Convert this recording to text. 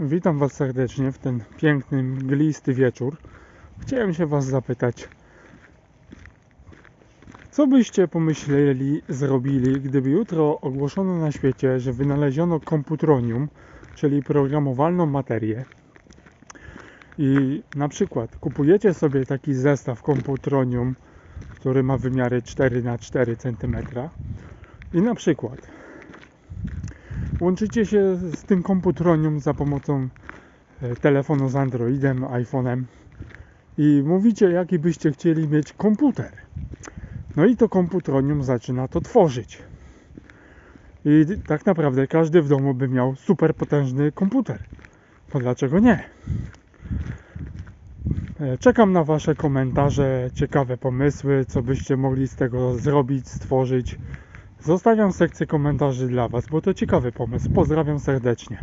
Witam Was serdecznie w ten piękny, mglisty wieczór. Chciałem się Was zapytać, co byście pomyśleli, zrobili, gdyby jutro ogłoszono na świecie, że wynaleziono komputronium, czyli programowalną materię i na przykład kupujecie sobie taki zestaw komputronium, który ma wymiary 4 na 4 cm i na przykład Łączycie się z tym komputronium za pomocą e, telefonu z Androidem, iPhone'em i mówicie, jaki byście chcieli mieć komputer. No i to komputronium zaczyna to tworzyć. I tak naprawdę każdy w domu by miał super potężny komputer. Bo dlaczego nie? E, Czekam na Wasze komentarze, ciekawe pomysły, co byście mogli z tego zrobić, stworzyć. Zostawiam sekcję komentarzy dla Was, bo to ciekawy pomysł. Pozdrawiam serdecznie.